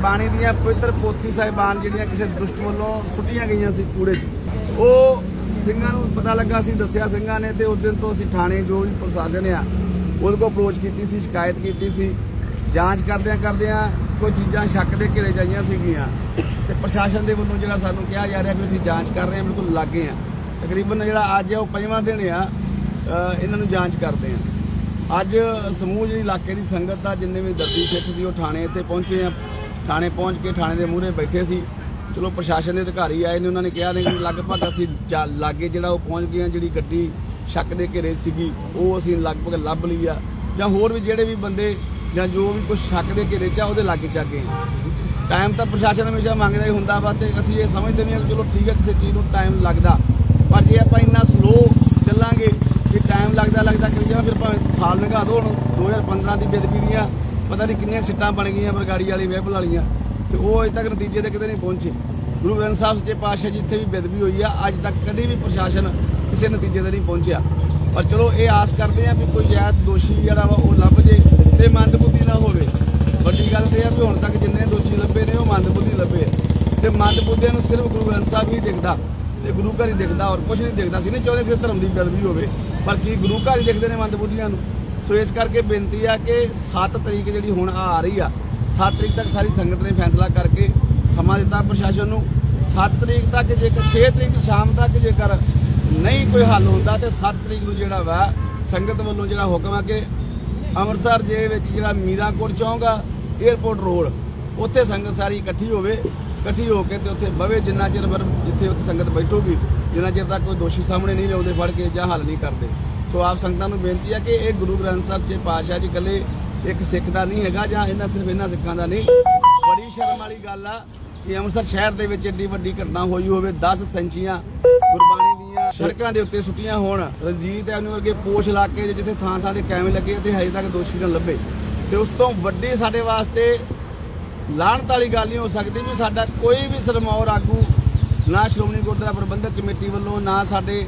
ਗੁਰਬਾਣੀ ਦੀਆਂ ਪਵਿੱਤਰ ਪੋਥੀ ਸਾਹਿਬਾਨ ਜਿਹੜੀਆਂ ਕਿਸੇ ਦੁਸ਼ਟ ਵੱਲੋਂ ਸੁੱਟੀਆਂ ਗਈਆਂ ਸੀ ਕੂੜੇ 'ਚ, ਉਹ ਸਿੰਘਾਂ ਨੂੰ ਪਤਾ ਲੱਗਾ ਸੀ, ਦੱਸਿਆ ਸਿੰਘਾਂ ਨੇ ਤੇ ਉਸ ਦਿਨ ਤੋਂ ਅਸੀਂ ਥਾਣੇ ਜੋ ਵੀ ਪ੍ਰਸ਼ਾਸਨ ਆ, ਉਹਦੇ ਕੋਲ ਅਪਰੋਚ ਕੀਤੀ ਸੀ, ਸ਼ਿਕਾਇਤ ਕੀਤੀ ਸੀ। ਜਾਂਚ ਕਰਦਿਆਂ ਕਰਦਿਆਂ ਕੋਈ ਚੀਜ਼ਾਂ ਸ਼ੱਕ ਦੇ ਘਿਰੇ ਜਾਈਆਂ ਸੀਗੀਆਂ ਤੇ ਪ੍ਰਸ਼ਾਸਨ ਦੇ ਵੱਲੋਂ ਜਿਹੜਾ ਸਾਨੂੰ ਕਿਹਾ ਜਾ ਰਿਹਾ ਕਿ ਅਸੀਂ ਜਾਂਚ ਕਰ ਰਹੇ ਹਾਂ, ਬਿਲਕੁਲ ਲਾਗੇ ਆ ਤਕਰੀਬਨ ਜਿਹੜਾ ਅੱਜ ਹੈ, ਉਹ ਪੰਜਵਾਂ ਦਿਨ ਆ ਇਹਨਾਂ ਨੂੰ ਜਾਂਚ ਕਰਦੇ ਆ ਅੱਜ ਸਮੂਹ ਜਿਹੜੀ ਇਲਾਕੇ ਦੀ ਸੰਗਤ ਦਾ ਜਿੰਨੇ ਵੀ ਦਰਦੀ ਸਿੱਖ ਸੀ, ਉਹ ਥਾਣੇ ਇੱਥੇ ਪਹੁੰਚੇ ਆ। ਥਾਣੇ ਪਹੁੰਚ ਕੇ ਥਾਣੇ ਦੇ ਮੂਹਰੇ ਬੈਠੇ ਸੀ। ਚਲੋ ਪ੍ਰਸ਼ਾਸਨ ਦੇ ਅਧਿਕਾਰੀ ਆਏ ਨੇ, ਉਹਨਾਂ ਨੇ ਕਿਹਾ ਨੇ ਕਿ ਲਗਭਗ ਅਸੀਂ ਜਾ- ਲਾਗੇ ਜਿਹੜਾ ਉਹ ਪਹੁੰਚ ਗਏ ਆ ਜਿਹੜੀ ਗੱਡੀ ਸ਼ੱਕ ਦੇ ਘੇਰੇ ਸੀਗੀ, ਉਹ ਅਸੀਂ ਲਗਭਗ ਲੱਭ ਲਈ ਆ। ਜਾਂ ਹੋਰ ਵੀ ਜਿਹੜੇ ਵੀ ਬੰਦੇ ਜਾਂ ਜੋ ਵੀ ਕੁਝ ਸ਼ੱਕ ਦੇ ਘੇਰੇ ਚ ਆ, ਉਹਦੇ ਲਾਗੇ ਚੱਕੇ ਟਾਈਮ ਤਾਂ ਪ੍ਰਸ਼ਾਸਨ ਹਮੇਸ਼ਾ ਮੰਗਦਾ ਹੀ ਹੁੰਦਾ ਵਾ ਤੇ ਅਸੀਂ ਇਹ ਸਮਝਦੇ ਨਹੀਂ ਹਾਂ ਕਿ ਚਲੋ ਠੀਕ ਹੈ, ਕਿਸੇ ਚੀਜ਼ ਨੂੰ ਟਾਈਮ ਲੱਗਦਾ। ਪਰ ਜੇ ਆਪਾਂ ਇੰਨਾ ਸਲੋ ਚੱਲਾਂਗੇ ਕਿ ਟਾਈਮ ਲੱਗਦਾ ਲੱਗਦਾ ਕਰੀ ਜਾਵਾਂ ਫਿਰ ਭਾਵੇਂ ਸਾਲ ਲੰਘਾ ਦੋ ਹੁਣ 2015 ਦੀ ਬੇਦਬੀ ਦੀਆਂ ਪਤਾ ਨਹੀਂ ਕਿੰਨੀਆਂ ਸਿੱਟਾਂ ਬਣ ਗਈਆਂ ਬਰਗਾੜੀ ਵਾਲੀ ਵਹਿਬਲ ਵਾਲੀਆਂ। ਤੇ ਉਹ ਅਜੇ ਤੱਕ ਨਤੀਜੇ ਤੇ ਕਿਤੇ ਨਹੀਂ ਪਹੁੰਚੇ। ਗੁਰੂ ਗ੍ਰੰਥ ਸਾਹਿਬ ਸੱਚੇ ਪਾਤਸ਼ਾਹ ਜਿੱਥੇ ਵੀ ਬੇਦਬੀ ਹੋਈ ਆ। ਅੱਜ ਤੱਕ ਕਦੇ ਵੀ ਪ੍ਰਸ਼ਾਸਨ ਕਿਸੇ ਨਤੀਜੇ ਤੇ ਨਹੀਂ ਪਹੁੰਚਿਆ। ਪਰ ਚਲੋ ਇਹ ਆਸ ਕਰਦੇ ਆ ਵੀ ਕੋਈ ਸ਼ਾਇਦ ਦੋਸ਼ੀ ਜਿਹੜਾ ਵਾ ਉਹ ਲੱਭ ਜੇ ਤੇ ਮੰਦਬੁੱਧੀ ਨਾ ਹੋਵੇ। ਵੱਡੀ ਗੱਲ ਤੇ ਇਹ ਆ ਵੀ ਹੁਣ ਤੱਕ ਜਿੰਨੇ ਦੋਸ਼ੀ ਲੱਭੇ ਨੇ, ਉਹ ਮੰਦਬੁੱਧੀ ਲੱਭੇ। ਆ। ਤੇ ਮੰਦਬੁੱਧੀਆਂ ਨੂੰ ਸਿਰਫ ਗੁਰੂ ਗ੍ਰੰਥ ਸਾਹਿਬ ਹੀ ਦਿਖਦਾ ਤੇ ਗੁਰੂ ਘਰ ਹੀ ਦਿਖਦਾ ਔਰ ਕੁਝ ਨਹੀਂ ਦਿਖਦਾ। ਸੀ ਨਹੀਂ ਚਾਹੁੰਦੇ ਕਿ ਧਰਮ ਦੀ ਬੇਦਬੀ ਹੋਵੇ। ਪਰ ਕੀ ਗੁਰੂ ਘਰ ਹੀ ਦਿਖਦੇ ਨੇ ਮੰਦਬੁੱਧੀਆਂ ਨੂੰ? ਸੋ ਇਸ ਕਰਕੇ ਬੇਨਤੀ ਆ ਕਿ 7 ਤਰੀਕ ਜਿਹੜੀ ਹੁਣ ਆ ਰਹੀ ਆ 7 ਤਰੀਕ ਤੱਕ ਸਾਰੀ ਸੰਗਤ ਨੇ ਫੈਸਲਾ ਕਰਕੇ ਸਮਾਂ ਦਿੱਤਾ ਪ੍ਰਸ਼ਾਸਨ ਨੂੰ। 7 ਤਰੀਕ ਤੱਕ ਜੇਕਰ 6 ਤਰੀਕ ਸ਼ਾਮ ਤੱਕ ਜੇਕਰ ਨਹੀਂ ਕੋਈ ਹੱਲ ਹੁੰਦਾ ਤੇ 7 ਤਰੀਕ ਨੂੰ ਜਿਹੜਾ ਵਾ, ਸੰਗਤ ਵੱਲੋਂ ਜਿਹੜਾ ਹੁਕਮ ਆ ਕਿ ਅੰਮ੍ਰਿਤਸਰ ਦੇ ਵਿੱਚ ਜਿਹੜਾ ਮੀਰਾਕੋਟ ਚੌਂਕ ਆ 에어ਪੋਰਟ ਰੋਡ, ਉੱਥੇ ਸੰਗਤ ਸਾਰੀ ਇਕੱਠੀ ਹੋਵੇ, ਇਕੱਠੀ ਹੋ ਕੇ ਤੇ ਉੱਥੇ ਬਵੇ ਜਿੰਨਾ ਚਿਰ ਵਰ ਜਿੱਥੇ ਉੱਥੇ ਸੰਗਤ ਬੈਠੂਗੀ, ਜਿੰਨਾ ਚਿਰ ਤੱਕ ਕੋਈ ਦੋਸ਼ੀ ਸਾਹਮਣੇ ਨਹੀਂ ਲਿਆਉਂਦੇ ਫੜ ਕੇ ਜਾਂ ਹੱਲ ਨਹੀਂ ਕਰਦੇ। ਸੋ ਆਪ ਸੰਗਤਾਂ ਨੂੰ ਬੇਨਤੀ ਹੈ ਕਿ ਇਹ ਗੁਰੂ ਗ੍ਰੰਥ ਸਾਹਿਬ ਜੀ ਪਾਤਸ਼ਾਹ ਜੀ ਇਕੱਲੇ ਇੱਕ ਸਿੱਖ ਦਾ ਨਹੀਂ ਹੈਗਾ ਜਾਂ ਇਹਨਾਂ ਸਿਰਫ ਇਹਨਾਂ ਸਿੱਖਾਂ ਦਾ ਨਹੀਂ, ਬੜੀ ਸ਼ਰਮ ਵਾਲੀ ਗੱਲ ਆ ਕਿ ਅੰਮ੍ਰਿਤਸਰ ਸ਼ਹਿਰ ਦੇ ਵਿੱਚ ਏਡੀ ਵੱਡੀ ਘਟਨਾ ਹੋਈ ਹੋਵੇ 10 ਸੈਂਚੀਆਂ ਗੁਰਬਾਣੀ ਦੀਆਂ ਸੜਕਾਂ ਦੇ ਉੱਤੇ ਸੁੱਟੀਆਂ ਹੋਣ। ਰਣਜੀਤ ਐਵਨਿਊ ਵਰਗੇ ਪੋਸ਼ ਇਲਾਕੇ 'ਚ ਜਿੱਥੇ ਥਾਂ ਥਾਂ ਤੇ ਕੈਮਰੇ ਲੱਗੇ ਤੇ ਹਜੇ ਤੱਕ ਦੋਸ਼ੀ ਨਾ ਲੱਭੇ। ਤੇ ਉਸ ਤੋਂ ਵੱਡੀ ਸਾਡੇ ਵਾਸਤੇ ਲਾਹਣਤ ਵਾਲੀ ਗੱਲ ਨਹੀਂ ਹੋ ਸਕਦੀ ਵੀ ਸਾਡਾ ਕੋਈ ਵੀ ਸਰਮੌਰ ਆਗੂ ਨਾ ਸ਼੍ਰੋਮਣੀ ਗੁਰਦੁਆਰਾ ਪ੍ਰਬੰਧਕ ਕਮੇਟੀ ਵੱਲੋਂ, ਨਾ ਸਾਡੇ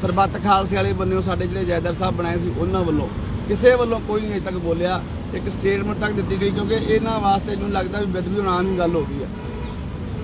ਸਰਬੱਤ ਖਾਲਸੇ ਵਾਲੇ ਬੰਨਿਓ, ਸਾਡੇ ਜਿਹੜੇ ਜਾਇਦਾਰ ਸਾਹਿਬ ਬਣਾਏ ਸੀ, ਉਹਨਾਂ ਵੱਲੋਂ। ਕਿਸੇ ਵੱਲੋਂ ਕੋਈ ਨਹੀਂ ਅਜੇ ਤੱਕ ਬੋਲਿਆ, ਇੱਕ ਸਟੇਟਮੈਂਟ ਤੱਕ ਦਿੱਤੀ ਗਈ, ਕਿਉਂਕਿ ਇਹਨਾਂ ਵਾਸਤੇ ਮੈਨੂੰ ਲੱਗਦਾ ਵੀ ਬਦਬੀ ਹੁਣ ਆਮ ਹੀ ਗੱਲ ਹੋ ਗਈ ਆ।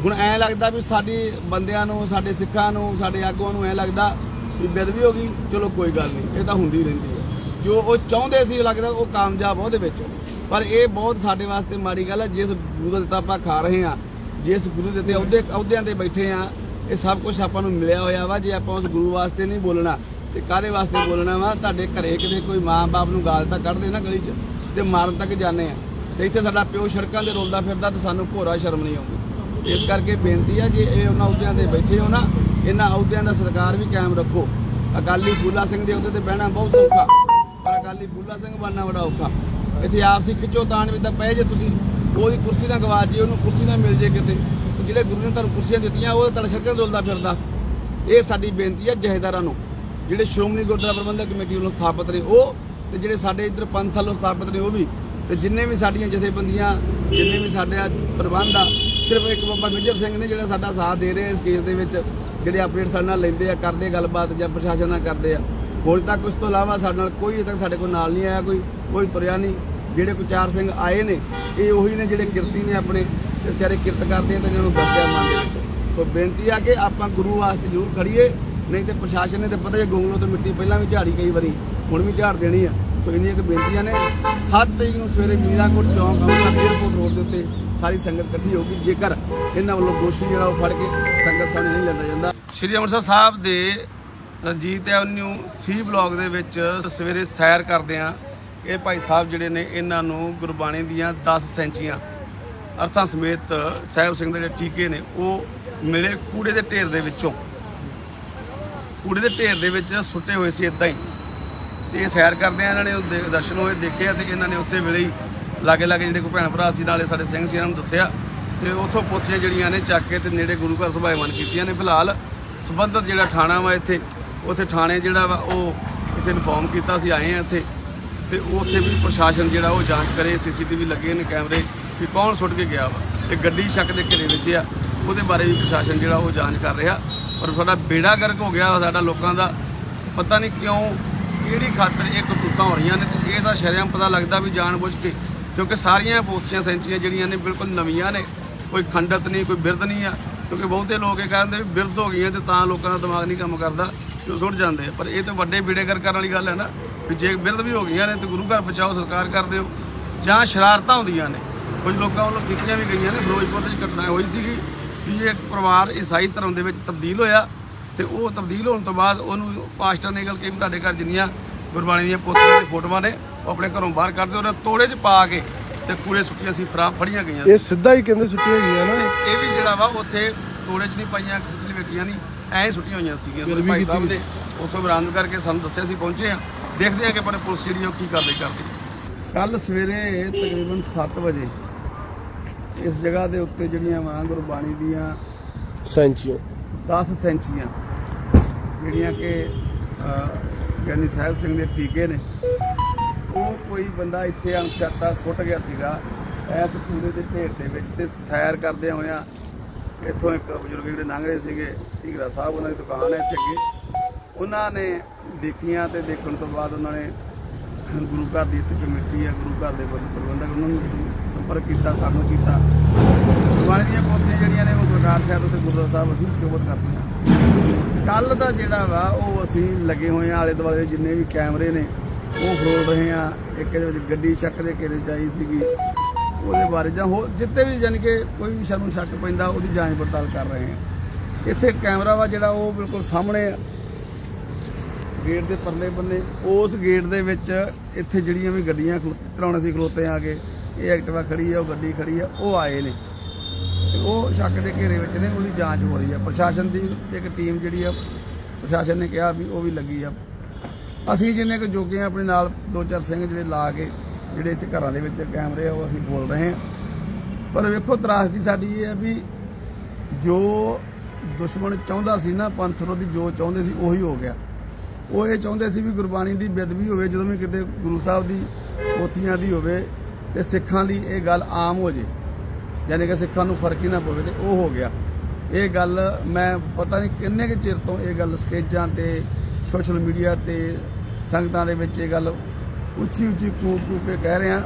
ਹੁਣ ਐ ਲੱਗਦਾ ਵੀ ਸਾਡੀ ਬੰਦਿਆਂ ਨੂੰ, ਸਾਡੇ ਸਿੱਖਾਂ ਨੂੰ, ਸਾਡੇ ਆਗੂਆਂ ਨੂੰ ਐ ਲੱਗਦਾ ਵੀ ਬੇਦਬੀ ਹੋ ਗਈ, ਚਲੋ ਕੋਈ ਗੱਲ ਨਹੀਂ, ਇਹ ਤਾਂ ਹੁੰਦੀ ਰਹਿੰਦੀ ਹੈ ਜੋ ਉਹ ਚਾਹੁੰਦੇ ਸੀ ਲੱਗਦਾ ਉਹ ਕਾਮਯਾਬ ਉਹਦੇ ਵਿੱਚ। ਪਰ ਇਹ ਬਹੁਤ ਸਾਡੇ ਵਾਸਤੇ ਮਾੜੀ ਗੱਲ ਹੈ ਜਿਸ ਗੁਰੂ ਦਾ ਦਿੱਤਾ ਆਪਾਂ ਖਾ ਰਹੇ ਹਾਂ ਜਿਸ ਗੁਰੂ ਦੇ ਤੇ ਅਹੁਦੇ, ਅਹੁਦਿਆਂ ਤੇ ਬੈਠੇ ਆ, ਇਹ ਸਭ ਕੁਝ ਆਪਾਂ ਨੂੰ ਮਿਲਿਆ ਹੋਇਆ ਵਾ, ਜੇ ਆਪਾਂ ਉਸ ਗੁਰੂ ਵਾਸਤੇ ਨਹੀਂ ਬੋਲਣਾ, ਤੇ ਕਾਦੇ ਵਾਸਤੇ ਬੋਲਣਾ ਵਾ? ਤੁਹਾਡੇ ਘਰੇ ਕਿਤੇ ਕੋਈ ਮਾਂ-ਬਾਪ ਨੂੰ ਗਾਲ ਤਾਂ ਕੱਢਦੇ ਨਾ ਗਲੀ 'ਚ ਤੇ ਮਾਰਨ ਤੱਕ ਜਾਂਦੇ ਆ। ਤੇ ਇੱਥੇ ਸਾਡਾ ਪਿਓ ਸੜਕਾਂ ਤੇ ਰੋਲਦਾ ਫਿਰਦਾ ਤੇ ਸਾਨੂੰ ਭੋਰਾ ਸ਼ਰਮ ਨਹੀਂ ਆਉਂਦੀ। ਇਸ ਕਰਕੇ ਬੇਨਤੀ ਆ, ਜੇ ਇਹ ਉਹਨਾਂ ਅਹੁਦਿਆਂ ਤੇ ਬੈਠੇ ਹੋ ਨਾ, ਇਹਨਾਂ ਅਹੁਦਿਆਂ ਦਾ ਸਰਕਾਰ ਵੀ ਕਾਇਮ ਰੱਖੋ। ਅਕਾਲੀ ਬੂਲਾ ਸਿੰਘ ਦੇ ਅਹੁਦੇ ਤੇ ਬਹਿਣਾ ਬਹੁਤ ਸੌਖਾ। ਪਰ ਅਕਾਲੀ ਬੂਲਾ ਸਿੰਘ ਬਣਨਾ ਬੜਾ ਔਖਾ। ਇੱਥੇ ਆਪਸੀ ਖਿੱਚੋ ਤਾਣ ਵਿੱਚ ਤਾਂ ਪਏ ਜੇ ਤੁਸੀਂ। ਉਹਦੀ ਕੁਰਸੀ ਨਾ ਗਵਾ ਜੇ, ਉਹਨੂੰ ਕੁਰਸੀ ਨਾ ਮਿਲ ਜੇ ਕਿਤੇ। ਜਿਹੜੇ ਗੁਰੂ ਨੇ ਤੁਹਾਨੂੰ ਕੁਰਸੀਆਂ ਦਿੱਤੀਆਂ, ਉਹ ਤਾਂ ਸੜਕਾਂ ਰੋਲਦਾ ਫਿਰਦਾ? ਇਹ ਸਾਡੀ ਬੇਨਤੀ ਹੈ ਜਹੇਦਾਰਾਂ ਨੂੰ। ਜਿਹੜੇ ਸ਼੍ਰੋਮਣੀ ਗੁਰਦੁਆਰਾ ਪ੍ਰਬੰਧਕ ਕਮੇਟੀ ਵੱਲੋਂ ਸਥਾਪਿਤ ਨੇ ਉਹ, ਤੇ ਜਿਹੜੇ ਸਾਡੇ ਇੱਧਰ ਪੰਥ ਵੱਲੋਂ ਸਥਾਪਿਤ ਨੇ ਉਹ ਵੀ, ਤੇ ਜਿੰਨੇ ਵੀ ਸਾਡੀਆਂ ਜਥੇਬੰਦੀਆਂ, ਜਿੰਨੇ ਵੀ ਸਾਡੇ ਪ੍ਰਬੰਧ ਆ, ਸਿਰਫ ਇੱਕ ਬਾਬਾ ਮੇਜਰ ਸਿੰਘ ਨੇ ਜਿਹੜਾ ਸਾਡਾ ਸਾਥ ਦੇ ਰਿਹਾ ਇਸ ਕੇਸ ਦੇ ਵਿੱਚ, ਜਿਹੜੇ ਅਪਡੇਟ ਸਾਡੇ ਨਾਲ ਲੈਂਦੇ ਆ, ਕਰਦੇ ਗੱਲਬਾਤ ਜਾਂ ਪ੍ਰਸ਼ਾਸਨ ਨਾਲ ਕਰਦੇ ਆ। ਹੁਣ ਤੱਕ ਉਸ ਤੋਂ ਇਲਾਵਾ ਸਾਡੇ ਨਾਲ ਕੋਈ ਅਜੇ ਤੱਕ ਸਾਡੇ ਕੋਲ ਨਾਲ ਨਹੀਂ ਆਇਆ ਕੋਈ ਕੋਈ ਤੁਰਿਆ ਨਹੀਂ। ਜਿਹੜੇ ਕੋਈ ਸਿੰਘ ਆਏ ਨੇ, ਇਹ ਉਹੀ ਨੇ ਜਿਹੜੇ ਕਿਰਤੀ ਨੇ ਆਪਣੇ, ਵਿਚਾਰੇ ਕਿਰਤ ਕਰਦੇ ਆ ਤੇ ਇਹਨਾਂ ਨੂੰ ਦੱਸਿਆ ਮਨ ਦੇ ਵਿੱਚ ਸੋ ਬੇਨਤੀ ਆ ਕਿ ਆਪਾਂ ਗੁਰੂ ਵਾਸਤੇ ਜ਼ਰੂਰ ਖੜੀਏ ਨਹੀਂ ਤੇ ਪ੍ਰਸ਼ਾਸਨ ਨੇ ਤੇ ਪਤਾ ਹੀ ਗੋਂਗਲੋ ਤੋਂ ਮਿੱਟੀ ਪਹਿਲਾਂ ਵੀ ਝਾੜੀ ਕਈ ਵਾਰੀ, ਹੁਣ ਵੀ ਝਾੜ ਦੇਣੀ ਆ। ਸੋ ਇੰਨੀਆਂ ਕਿ ਬੇਨਤੀਆਂ ਨੇ। 7 ਤਰੀਕ ਨੂੰ ਸਵੇਰੇ ਮੀਰਾਕੋਟ ਚੌਂਕ ਅੰਮ੍ਰਿਤਸਰ ਏਅਰਪੋਰਟ ਰੋਡ ਦੇ ਉੱਤੇ ਸਾਰੀ ਸੰਗਤ ਇਕੱਠੀ ਹੋਊਗੀ, ਜੇਕਰ ਇਹਨਾਂ ਵੱਲੋਂ ਦੋਸ਼ੀ ਜਿਹੜਾ ਉਹ ਫੜ ਕੇ ਸੰਗਤ ਸਾਹਮਣੇ ਨਹੀਂ ਲੈਂਦਾ ਜਾਂਦਾ। ਸ਼੍ਰੀ ਅੰਮ੍ਰਿਤਸਰ ਸਾਹਿਬ ਦੇ ਰਣਜੀਤ ਐਵਨਿਊ ਸੀ ਬਲਾਕ ਦੇ ਵਿੱਚ ਸਵੇਰੇ ਸੈਰ ਕਰਦੇ ਆ। ਇਹ ਭਾਈ ਸਾਹਿਬ ਜਿਹੜੇ ਨੇ, ਇਹਨਾਂ ਨੂੰ ਗੁਰਬਾਣੀ ਦੀਆਂ 10 ਸੈਂਚੀਆਂ ਅਰਥਾਂ ਸਮੇਤ ਸਾਹਿਬ ਸਿੰਘ ਦੇ ਜਿਹੜੇ ਟੀਕੇ ਨੇ, ਉਹ ਮਿਲੇ ਕੂੜੇ ਦੇ ਢੇਰ ਦੇ ਵਿੱਚੋਂ। ਕੂੜੇ ਦੇ ਢੇਰ ਦੇ ਵਿੱਚ ਸੁੱਟੇ ਹੋਏ ਸੀ ਇਦਾਂ ਹੀ। ਤੇ ਇਹ ਸੈਰ ਕਰਦੇ ਆ, ਇਹਨਾਂ ਨੇ ਉਹ ਦਰਸ਼ਨ ਹੋਏ, ਦੇਖਿਆ ਤੇ ਇਹਨਾਂ ਨੇ ਉਸੇ ਵੇਲੇ ਹੀ ਲਾਗੇ ਲਾਗੇ ਜਿਹੜੇ ਕੋਈ ਭੈਣ ਭਰਾ ਸੀ, ਨਾਲੇ ਸਾਡੇ ਸਿੰਘ ਸੀ, ਇਹਨਾਂ ਨੂੰ ਦੱਸਿਆ। ਤੇ ਉੱਥੋਂ ਪੁੱਛੇ ਜਿਹੜੀਆਂ ਨੇ ਚੱਕ ਕੇ ਤੇ ਨੇੜੇ ਗੁਰੂ ਘਰ ਸਭਾਏਵਾਨ ਕੀਤੀਆਂ ਨੇ। ਫਿਲਹਾਲ ਸਬੰਧਤ ਜਿਹੜਾ ਥਾਣਾ ਵਾ ਇੱਥੇ, ਉੱਥੇ ਥਾਣੇ ਜਿਹੜਾ ਵਾ, ਉਹ ਇੱਥੇ ਇਨਫੋਰਮ ਕੀਤਾ ਸੀ, ਆਏ ਆ ਇੱਥੇ। ਤੇ ਉੱਥੇ ਵੀ ਪ੍ਰਸ਼ਾਸਨ ਜਿਹੜਾ ਉਹ ਜਾਂਚ ਕਰੇ, ਸੀਸੀਟੀਵੀ ਲੱਗੇ ਨੇ ਕੈਮਰੇ ਵੀ ਕੌਣ ਸੁੱਟ ਕੇ ਗਿਆ ਵਾ। ਤੇ ਗੱਡੀ ਸ਼ੱਕ ਦੇ ਘੇਰੇ ਵਿੱਚ ਆ, ਉਹਦੇ ਬਾਰੇ ਵੀ ਪ੍ਰਸ਼ਾਸਨ ਜਿਹੜਾ ਉਹ ਜਾਂਚ ਕਰ ਰਿਹਾ। ਪਰ ਸਾਡਾ ਬੇੜਾ ਗਰਕ ਹੋ ਗਿਆ ਸਾਡਾ ਲੋਕਾਂ ਦਾ। ਪਤਾ ਨਹੀਂ ਕਿਉਂ, ਕਿਹੜੀ ਖਾਤਰ ਇਹ ਕਰਤੂਤਾਂ ਹੋ ਰਹੀਆਂ ਨੇ ਤੇ ਇਹ ਤਾਂ ਸ਼ਰਮ ਪਤਾ ਲੱਗਦਾ ਵੀ ਜਾਣ ਬੁੱਝ ਕੇ, ਕਿਉਂਕਿ ਸਾਰੀਆਂ ਪੋਥੀਆਂ ਸੈਂਚੀਆਂ ਜਿਹੜੀਆਂ ਨੇ ਬਿਲਕੁਲ ਨਵੀਆਂ ਨੇ। ਕੋਈ ਖੰਡਤ ਨਹੀਂ, ਕੋਈ ਬਿਰਧ ਨਹੀਂ ਆ, ਕਿਉਂਕਿ ਬਹੁਤੇ ਲੋਕ ਇਹ ਕਹਿੰਦੇ ਵੀ ਬਿਰਧ ਹੋ ਗਈਆਂ ਤੇ ਤਾਂ ਲੋਕਾਂ ਦਾ ਦਿਮਾਗ ਨਹੀਂ ਕੰਮ ਕਰਦਾ ਤੇ ਉਹ ਸੁੱਟ ਜਾਂਦੇ ਪਰ ਇਹ ਤਾਂ ਵੱਡੇ ਬੇੜੇ ਬੇੜੇਗਰ ਕਰਨ ਵਾਲੀ ਗੱਲ ਹੈ ਨਾ। ਵੀ ਜੇ ਬਿਰਧ ਵੀ ਹੋ ਗਈਆਂ ਨੇ ਤੇ ਗੁਰੂ ਘਰ ਬਚਾਓ ਸਰਕਾਰ ਕਰ ਦਿਓ ਜਾਂ ਸ਼ਰਾਰਤਾਂ ਹੁੰਦੀਆਂ ਨੇ। ਕੁਝ ਲੋਕਾਂ ਵੱਲੋਂ ਕੀਤੀਆਂ ਵੀ ਗਈਆਂ ਨੇ। ਫਿਰੋਜ਼ਪੁਰ ਦੇ ਵਿੱਚ ਘਟਨਾ ਹੋਈ ਸੀਗੀ ਵੀ ਇਹ ਪਰਿਵਾਰ ਈਸਾਈ ਧਰਮ ਦੇ ਵਿੱਚ ਤਬਦੀਲ ਹੋਇਆ ਤੇ ਉਹ ਤਬਦੀਲ ਹੋਣ ਤੋਂ ਬਾਅਦ ਉਹਨੂੰ ਪਾਸਟਰ ਨੇ ਗੱਲ ਕਹੀ ਵੀ ਤੁਹਾਡੇ ਘਰ ਜਿੰਨੀਆਂ ਗੁਰਬਾਣੀ ਦੀਆਂ ਪੋਥੀਆਂ ਦੀ ਫੋਟੋਆਂ ਨੇ ਉਹ ਆਪਣੇ ਘਰੋਂ ਬਾਹਰ ਕੱਢ ਦਿਓ ਉਹਨੇ ਤੋੜੇ 'ਚ ਪਾ ਕੇ ਤੇ ਕੂੜੇ ਸੁੱਟੀਆਂ ਸੀ ਫਰਾ ਫੜੀਆਂ ਗਈਆਂ। ਇਹ ਸਿੱਧਾ ਹੀ ਕਹਿੰਦੇ ਸੁੱਟੀਆਂ ਗਈਆਂ ਨਾ। ਇਹ ਵੀ ਜਿਹੜਾ ਵਾ ਉੱਥੇ ਤੋੜੇ 'ਚ ਨਹੀਂ ਪਾਈਆਂ ਕਿਸੇ 'ਚ ਲਵੇਟੀਆਂ ਨਹੀਂ। ਐਂ ਸੁੱਟੀਆਂ ਹੋਈਆਂ ਸੀਗੀਆਂ ਵੀ ਭਾਈ ਸਾਹਿਬ ਨੇ ਉੱਥੋਂ ਬਰਾਮਦ ਕਰਕੇ ਸਾਨੂੰ ਦੱਸਿਆ ਸੀ ਪਹੁੰਚੇ ਆ ਦੇਖਦੇ ਆ ਕਿ ਪਰ ਪੁਲਿਸ ਜਿਹੜੀ ਉਹ ਕੀ ਕਾਰਵਾਈ ਕਰਦੀ ਕੱਲ ਸਵੇਰੇ ਤਕਰੀਬਨ 7 ਵਜੇ ਇਸ ਜਗ੍ਹਾ ਦੇ ਉੱਤੇ ਜਿਹੜੀਆਂ ਮਾਂ ਗੁਰਬਾਣੀ ਦੀਆਂ ਸੈਂਚੀਆਂ। 10 ਸੈਂਚੀਆਂ ਜਿਹੜੀਆਂ ਕਿ ਗਿਆਨੀ ਸਾਹਿਬ ਸਿੰਘ ਦੇ ਟੀਕੇ ਨੇ ਉਹ ਕੋਈ ਬੰਦਾ ਇੱਥੇ ਅਣਛਾਤਾ ਸੁੱਟ ਗਿਆ ਸੀਗਾ ਐਸ ਕੂੜੇ ਦੇ ਢੇਰ ਦੇ ਵਿੱਚ ਤੇ ਸੈਰ ਕਰਦੇ ਹੋਇਆਂ ਇੱਥੋਂ ਇੱਕ ਬਜ਼ੁਰਗ ਜਿਹੜੇ ਲੰਘ ਰਹੇ ਸੀਗੇ ਢੀਗਰਾ ਸਾਹਿਬ ਉਹਨਾਂ ਦੀ ਦੁਕਾਨ ਹੈ ਇੱਥੇ ਅੱਗੇ। ਉਹਨਾਂ ਨੇ ਦੇਖੀਆਂ ਤੇ ਦੇਖਣ ਤੋਂ ਬਾਅਦ ਉਹਨਾਂ ਨੇ ਗੁਰੂ ਘਰ ਦੀ ਇੱਥੇ ਕਮੇਟੀ ਹੈ, ਗੁਰੂ ਘਰ ਦੇ ਪ੍ਰਬੰਧਕ, ਉਹਨਾਂ ਨੂੰ ਸੰਪਰਕ ਕੀਤਾ ਸਾਨੂੰ ਕੀਤਾ। ਗੁਰਬਾਣੀ ਦੀਆਂ ਪੋਥੀਆਂ ਜਿਹੜੀਆਂ ਨੇ ਉਹ ਸਰਕਾਰ ਸਾਹਿਬ ਅਤੇ ਗੁਰਦੁਆਰਾ ਸਾਹਿਬ ਅਸੀਂ ਸ਼ੋਭਤ ਕਰਦੇ ਹਾਂ। ਕੱਲ ਦਾ ਜਿਹੜਾ ਵਾ, ਉਹ ਅਸੀਂ ਲੱਗੇ ਹੋਏ ਆ ਆਲੇ ਦੁਆਲੇ ਦੇ ਜਿੰਨੇ ਵੀ ਕੈਮਰੇ ਨੇ, ਉਹ ਫਰੋਲ ਰਹੇ ਆ ਇੱਕ ਇਹਦੇ ਵਿੱਚ ਗੱਡੀ ਚੱਕ ਦੇ ਘੇਰੇ ਚ ਆਈ ਸੀਗੀ। ਉਹਦੇ ਬਾਰੇ ਜਾਂ ਹੋਰ ਜਿੱਤੇ ਵੀ ਯਾਨੀ ਕਿ ਕੋਈ ਵੀ ਸਾਨੂੰ ਸ਼ੱਕ ਪੈਂਦਾ, ਉਹਦੀ ਜਾਂਚ ਪੜਤਾਲ ਕਰ ਰਹੇ ਹਾਂ। ਇੱਥੇ ਕੈਮਰਾ ਵਾ ਜਿਹੜਾ ਉਹ ਬਿਲਕੁਲ ਸਾਹਮਣੇ ਆ। ਗੇਟ ਦੇ ਪਰਲੇ ਬੰਨੇ, ਉਸ ਗੇਟ ਦੇ ਵਿੱਚ ਇੱਥੇ ਜਿਹੜੀਆਂ ਵੀ ਗੱਡੀਆਂ ਕਰਾਉਣੇ ਸੀ ਖਲੋਤੇ ਆ ਕੇ ਇਹ ਐਕਟਿਵਾ ਖੜੀ ਆ, ਉਹ ਗੱਡੀ ਖੜੀ ਆ, ਉਹ ਆਏ ਨੇ। ਤੇ ਉਹ ਸ਼ੱਕ ਦੇ ਘੇਰੇ ਵਿੱਚ ਨੇ, ਉਹਦੀ ਜਾਂਚ ਹੋ ਰਹੀ ਆ। ਪ੍ਰਸ਼ਾਸਨ ਦੀ ਇੱਕ ਟੀਮ ਜਿਹੜੀ ਆ, ਪ੍ਰਸ਼ਾਸਨ ਨੇ ਕਿਹਾ ਵੀ ਉਹ ਵੀ ਲੱਗੀ ਆ। ਅਸੀਂ ਜਿੰਨੇ ਕੁ ਜੋਗੇ ਆ, ਆਪਣੇ ਨਾਲ ਦੋ ਚਾਰ ਸਿੰਘ ਜਿਹੜੇ ਲਾ ਕੇ ਜਿਹੜੇ ਇੱਥੇ ਘਰਾਂ ਦੇ ਵਿੱਚ ਕੈਮਰੇ ਆ, ਉਹ ਅਸੀਂ ਬੋਲ ਰਹੇ ਹਾਂ। ਪਰ ਵੇਖੋ ਤਰਾਸਦੀ ਸਾਡੀ ਇਹ ਹੈ ਵੀ ਜੋ ਦੁਸ਼ਮਣ ਚਾਹੁੰਦਾ ਸੀ ਨਾ, ਪੰਥ ਵਿਰੋਧੀ ਜੋ ਚਾਹੁੰਦੇ ਸੀ, ਉਹੀ ਹੋ ਗਿਆ। ਉਹ ਇਹ ਚਾਹੁੰਦੇ ਸੀ ਵੀ ਗੁਰਬਾਣੀ ਦੀ ਬੇਦਬੀ ਹੋਵੇ, ਜਦੋਂ ਵੀ ਕਿਤੇ ਗੁਰੂ ਸਾਹਿਬ ਦੀ ਪੋਥੀਆਂ ਦੀ ਹੋਵੇ ਤੇ ਸਿੱਖਾਂ ਦੀ ਇਹ ਗੱਲ ਆਮ ਹੋ ਜੇ। ਯਾਨੀ ਕਿ ਸਿੱਖਾਂ ਨੂੰ ਫ਼ਰਕ ਹੀ ਨਾ ਪਵੇ ਤੇ ਉਹ ਹੋ ਗਿਆ। ਇਹ ਗੱਲ ਮੈਂ ਪਤਾ ਨਹੀਂ ਕਿੰਨੇ ਕੁ ਚਿਰ ਤੋਂ ਇਹ ਗੱਲ ਸਟੇਜਾਂ ਤੇ, ਸੋਸ਼ਲ ਮੀਡੀਆ ਤੇ, ਸੰਗਤਾਂ ਦੇ ਵਿੱਚ ਇਹ ਗੱਲ ਉੱਚੀ ਉੱਚੀ ਕੂਕ ਕੂਕ ਕੇ ਕਹਿ ਰਹੇ ਆ